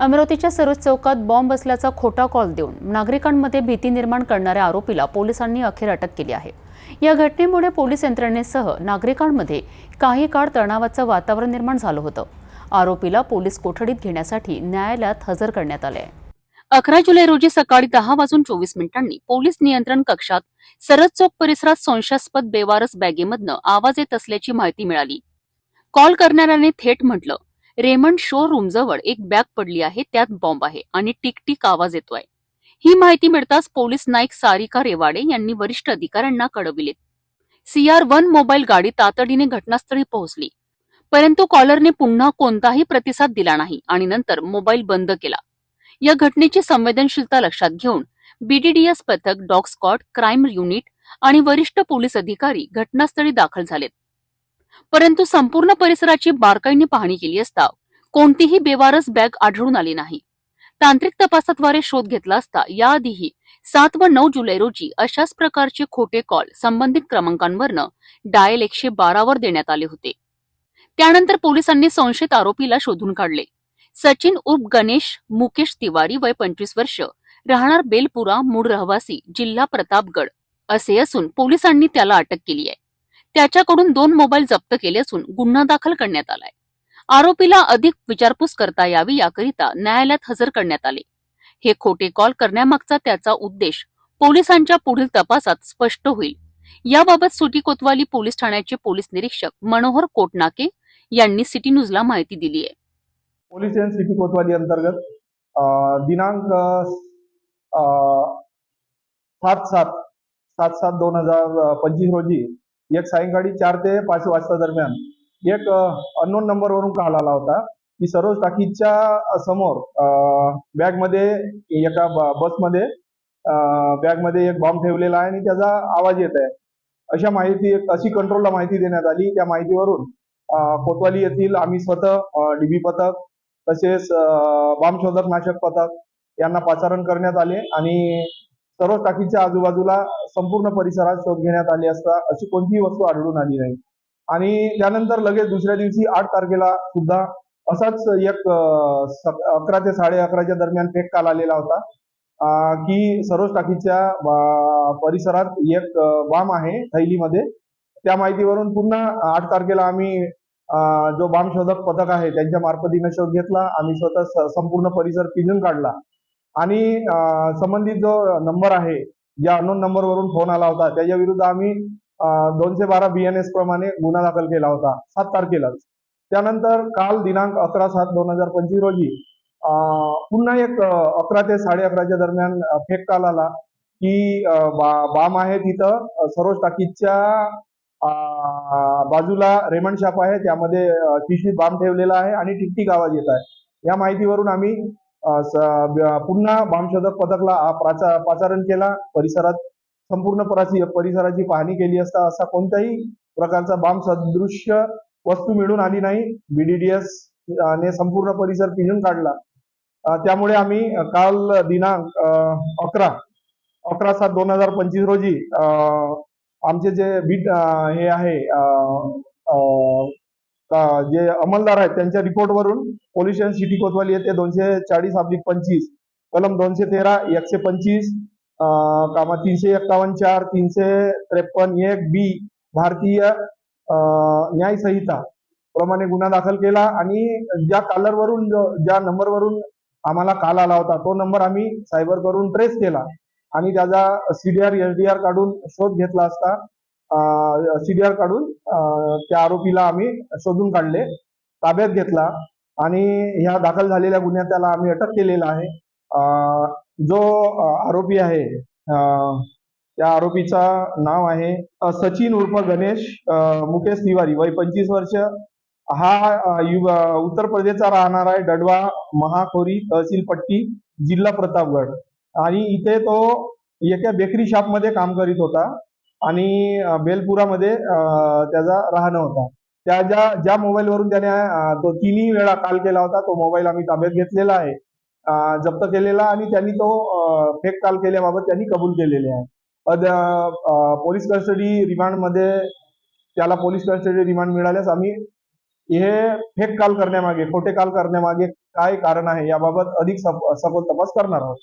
अमरावतीच्या सरोज चौकात बॉम्ब असल्याचा खोटा कॉल देऊन नागरिकांमध्ये भीती निर्माण करणाऱ्या आरोपीला पोलिसांनी अखेर अटक केली आहे. या घटनेमुळे पोलीस यंत्रणेसह नागरिकांमध्ये काही काळ तणावाचं वातावरण निर्माण झालं होतं. आरोपीला पोलीस कोठडीत घेण्यासाठी न्यायालयात हजर करण्यात आले अकरा जुलै रोजी सकाळी दहा वाजून चोवीस मिनिटांनी पोलीस नियंत्रण कक्षात सरद चौक परिसरात संशयास्पद बेवारस बॅगेमधनं आवाज येत असल्याची माहिती मिळाली. कॉल करणाऱ्याने थेट म्हटलं रेमंड शो रूमजवळ एक बॅग पडली आहे त्यात बॉम्ब आहे आणि टिकटिक आवाज येतोय. ही माहिती मिळताच पोलीस नाईक सारिका रेवाडे यांनी वरिष्ठ अधिकाऱ्यांना कळविले. सीआर वन मोबाईल गाडी तातडीने घटनास्थळी पोहोचली. परंतु कॉलरने पुन्हा कोणताही प्रतिसाद दिला नाही आणि नंतर मोबाईल बंद केला. या घटनेची संवेदनशीलता लक्षात घेऊन बीडीडीएस पथक डॉग स्कॉट क्राईम युनिट आणि वरिष्ठ पोलीस अधिकारी घटनास्थळी दाखल झालेत. परंतु संपूर्ण परिसराची बारकाईने पाहणी केली असता कोणतीही बेवारस बॅग आढळून आली नाही. तांत्रिक तपासाद्वारे शोध घेतला असता याआधीही सात व नऊ जुलै रोजी अशाच प्रकारचे खोटे कॉल संबंधित क्रमांकांवरनं डायल एकशे बारावर देण्यात आले होते. त्यानंतर पोलिसांनी संशयित आरोपीला शोधून काढले. सचिन उर्फ गणेश मुकेश तिवारी वय पंचवीस वर्ष राहणार बेलपुरा मूळ रहिवासी जिल्हा प्रतापगड असे असून पोलिसांनी त्याला अटक केली आहे. त्याच्याकडून दोन मोबाईल जप्त केले असून गुन्हा दाखल करण्यात आलाय. आरोपीला अधिक विचारपूस करता यावी याकरिता न्यायालयात हजर करण्यात आले. हे खोटे कॉल करण्यामागचा त्याचा उद्देश पोलिसांच्या पुढील तपासात स्पष्ट होईल. याबाबत सुटी कोतवाली पोलीस ठाण्याचे पोलीस निरीक्षक मनोहर कोटनाके यांनी सिटी न्यूजला माहिती दिली आहे पोलीस सिटी कोतवाली अंतर्गत दिनांक सात सात सात सात दोन हजार पंचवीस रोजी एक सायंकाळी चार ते पाच वाजता दरम्यान एक अननोन नंबरवरून कॉल आला होता. की सरोज टाकीच्या समोर बॅगमध्ये एका ब- बसमध्ये बॅगमध्ये एक बॉम्ब ठेवलेला आहे आणि त्याचा आवाज येत आहे. अशा माहिती अशी कंट्रोलला माहिती देण्यात आली. त्या माहितीवरून कोतवाली येथील आम्ही स्वतः डीबी पथक तसेच बॉम्ब शोधक नाशक पथक यांना पाचारण करण्यात आले आणि सर्व टाकीच्या आजूबाजूला संपूर्ण परिसरात शोध घेण्यात आले असता अशी कोणतीही वस्तू आढळून आली नाही. आणि त्यानंतर लगेच दुसऱ्या दिवशी आठ तारखेला सुद्धा असाच एक अकरा ते साडे अकराच्या दरम्यान फेक काल आलेला होता की सरोज टाकीच्या परिसरात एक बाम आहे थैलीमध्ये. त्या माहितीवरून पुन्हा आठ तारखेला आम्ही जो बाम शोधक पथक आहे त्यांच्या मार्फतीने शोध घेतला. आम्ही स्वतः संपूर्ण परिसर पिंजून काढला. आणि संबंधित जो नंबर आहे ज्या अनोन नंबरवरून फोन आला होता. त्याच्या विरुद्ध आम्ही दोनशे बारा बीएनएस प्रमाणे गुन्हा दाखल केला होता. सात तारखेलाच. त्यानंतर काल दिनांक अकरा सात दोन हजार पंचवीस रोजी पुन्हा एक अकरा ते साडे अकराच्या दरम्यान फेक काल आला की बा- बाम आहे तिथं सरोज टाकीच्या बाजूला रेमंड शॉप आहे. त्यामध्ये अं, बाम ठेवलेला आहे आणि टिकटिक आवाज येत आहे. या माहितीवरून आम्ही पुन्हा बामशोधक पथकला प्राचा- पाचारण केला. परिसरात संपूर्ण पराची परिसराची पाहणी केली असता असा कोणत्याही प्रकारचा बाम सदृश्य वस्तू मिळून आली नाही. बीडीडीएस ने संपूर्ण परिसर पिंजून काढला. त्यामुळे आम्ही काल दिनांक अं, अकरा अकरा सात दोन हजार पंचवीस रोजी अं, आमचे जे बीट हे आहे जे अंमलदार आहेत त्यांच्या रिपोर्टवरून पोलीस स्टेशन सिटी कोतवाली येथे दोनशे चाळीस अब्लिक पंचवीस. कलम दोनशे तेरा एकशे पंचवीस कामा तीनशे एक्कावन्न चार तीनशे त्रेपन्न एक बी भारतीय न्याय संहिता प्रमाणे गुन्हा दाखल केला आणि ज्या कालरवरून ज्या नंबरवरून आम्हाला काल आला होता तो नंबर आम्ही सायबर करून ट्रेस केला. आणि त्याचा सीडीआर एसडीआर काढून शोध घेतला असता सीबीआर काढून त्या आरोपीला आम्ही शोधून काढले ताब्यात घेतला आणि ह्या दाखल झालेल्या गुन्ह्यात त्याला आम्ही अटक केलेला आहे. जो आरोपी आहे त्या आरोपीचा नाव आहे सचिन उर्फ गणेश मुकेश तिवारी. वय पंचवीस वर्ष. हा अं, उत्तर प्रदेशचा राहणार आहे डडवा महाखोरी तहसील पट्टी जिल्हा प्रतापगड. आणि इथे तो एका बेकरी शॉपमध्ये काम करीत होता. आणि बेलपुरामध्ये त्याचा राहणं होता. त्या ज्या ज्या मोबाईलवरून त्याने तो तिन्ही वेळा काल केला होता तो मोबाईल आम्ही ताब्यात घेतलेला आहे. जप्त केलेला आणि त्यांनी तो फेक काल केल्याबाबत त्यांनी कबूल केलेले आहे. पोलीस कस्टडी रिमांडमध्ये त्याला पोलीस कस्टडी रिमांड मिळाल्यास आम्ही हे फेक कॉल करण्यामागे खोटे कॉल करण्यामागे काय कारण आहे याबाबत अधिक सखोल तपास करणार आहोत.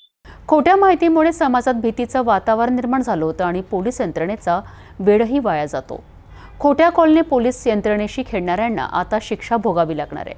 खोट्या माहितीमुळे समाजात भीतीचं वातावरण निर्माण झालं होतं आणि पोलीस यंत्रणेचा वेळही वाया जातो. खोट्या कॉलने पोलीस यंत्रणेशी खेळणाऱ्यांना आता शिक्षा भोगावी लागणार आहे.